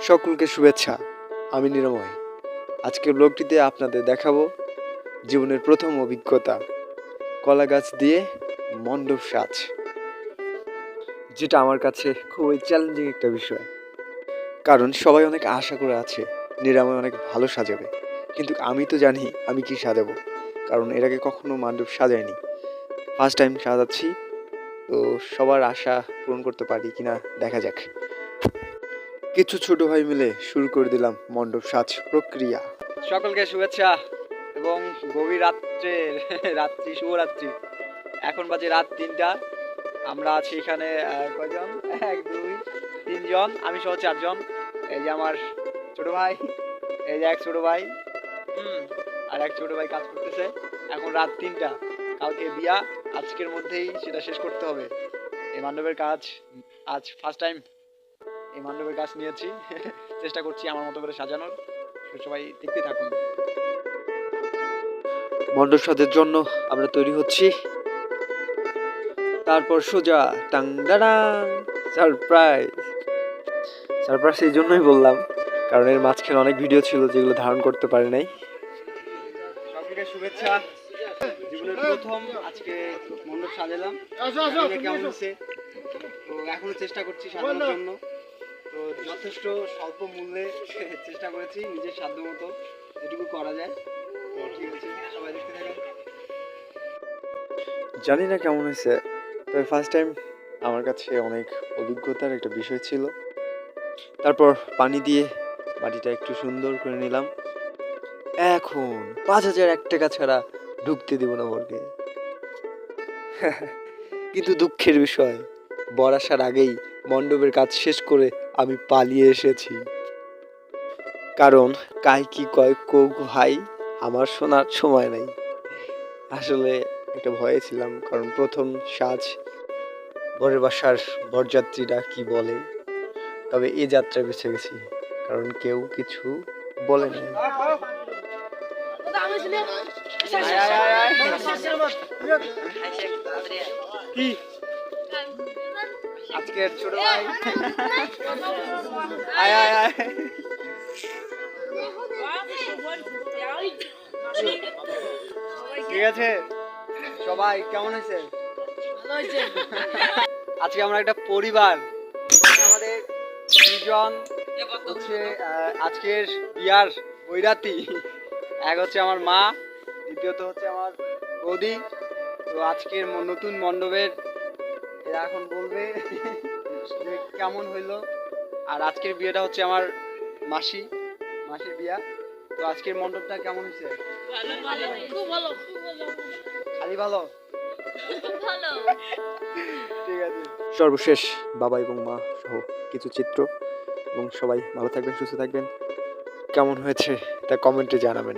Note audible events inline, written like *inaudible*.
সকলকে শুভেচ্ছা। আমি নিরাময়। আজকের ব্লগটিতে আপনাদের দেখাবো জীবনের প্রথম অভিজ্ঞতা, কলা গাছ দিয়ে মণ্ডপ সাজ, যেটা আমার কাছে খুবই চ্যালেঞ্জিং একটা বিষয়। কারণ সবাই অনেক আশা করে আছে, নিরাময় অনেক ভালো সাজাবে। কিন্তু আমি তো জানি আমি কি সাজাবো, কারণ এর আগে কখনো মণ্ডপ সাজাইনি। ফার্স্ট টাইম সাজাচ্ছি, তো সবার আশা পূরণ করতে পারি কিনা দেখা যাক। কিছু ছোট ভাই মিলে শুরু করে দিলাম মণ্ডপ সাজ প্রক্রিয়া। সকলকে শুভেচ্ছা এবং গভীর রাত্রের রাত্রি, শুভরাত্রি। এখন বাজে রাত তিনটা। আমরা আছি এখানে কয়জন? এক, দুই, তিনজন। আমি সহ চারজন। এই যে আমার ছোট ভাই, এই যে এক ছোট ভাই। হুম, আর এক ছোট ভাই কাজ করতেছে। এখন রাত তিনটা। কালকে বিয়া, আজকের মধ্যেই সেটা শেষ করতে হবে। এই মণ্ডপের কাজ আজ ফার্স্ট টাইম এই মণ্ডপের কাজ নিয়েছি। *laughs* চেষ্টা করছি আমার মতো করে সাজানোর। সবাই দেখতে থাকুন। মণ্ডপ সাজের জন্য আমরা তৈরি হচ্ছি। তারপর সোজা টাং ডাডাং সারপ্রাইজ। সারপ্রাইজ এই জন্যই বললাম কারণ এর মাঝখানে অনেক ভিডিও ছিল যেগুলো ধারণ করতে পারি নাই। সকলকে শুভেচ্ছা। জীবনের প্রথম আজকে মণ্ডপ সাজালাম। কেমন হচ্ছে তো এখনও চেষ্টা করছি সাজানোর জন্য। তো যথেষ্ট স্বল্প মূল্যে চেষ্টা করেছি নিজের সাধ্য মতো যেটুকু করা যায়। তো ঠিক আছে, সবাই দেখতে থাকেন। জানি না কেমন হয়েছে, তবে ফার্স্ট টাইম আমার কাছে অনেক অভিজ্ঞতার একটা বিষয় ছিল। তারপর পানি দিয়ে মাটিটা একটু সুন্দর করে নিলাম। এখন পাঁচ হাজার এক টাকা ছাড়া ঢুকতে দিব না বরকে। *laughs* কিন্তু দুঃখের বিষয়, বর আসার আগেই মণ্ডপের কাজ শেষ করে আমি পালিয়ে এসেছি। কারণ কাই কি কয় কো ভাই আমার শোনার সময় নাই। আসলে একটা ভয়ে ছিলাম কারণ প্রথম সাজ বরের বাসার বরযাত্রীরা কি বলে? তবে এ যাত্রায় বেছে গেছি কারণ কেউ কিছু বলে না আয়, আয়, আয়, আয়। কি? আজকের ছোট ভাই। আয় আয় আয়। ঠিক আছে? সবাই কেমন হয়েছে আজকে আমরা একটা পরিবার। আমাদের দুজন হচ্ছে আজকের বিয়ার বৈরাতি। এক হচ্ছে আমার মা দ্বিতীয়ত হচ্ছে আমার বৌদি। তো আজকের নতুন মণ্ডপের এরা এখন বলবে যে কেমন হইল। আর আজকের বিয়েটা হচ্ছে আমার মাসি, মাসির বিয়া। তো আজকের মণ্ডপটা কেমন হয়েছে? খালি ভালো? ঠিক আছে। সর্বশেষ বাবা এবং মা সহ কিছু চিত্র। এবং সবাই ভালো থাকবেন, সুস্থ থাকবেন। কেমন হয়েছে তা কমেন্টে জানাবেন।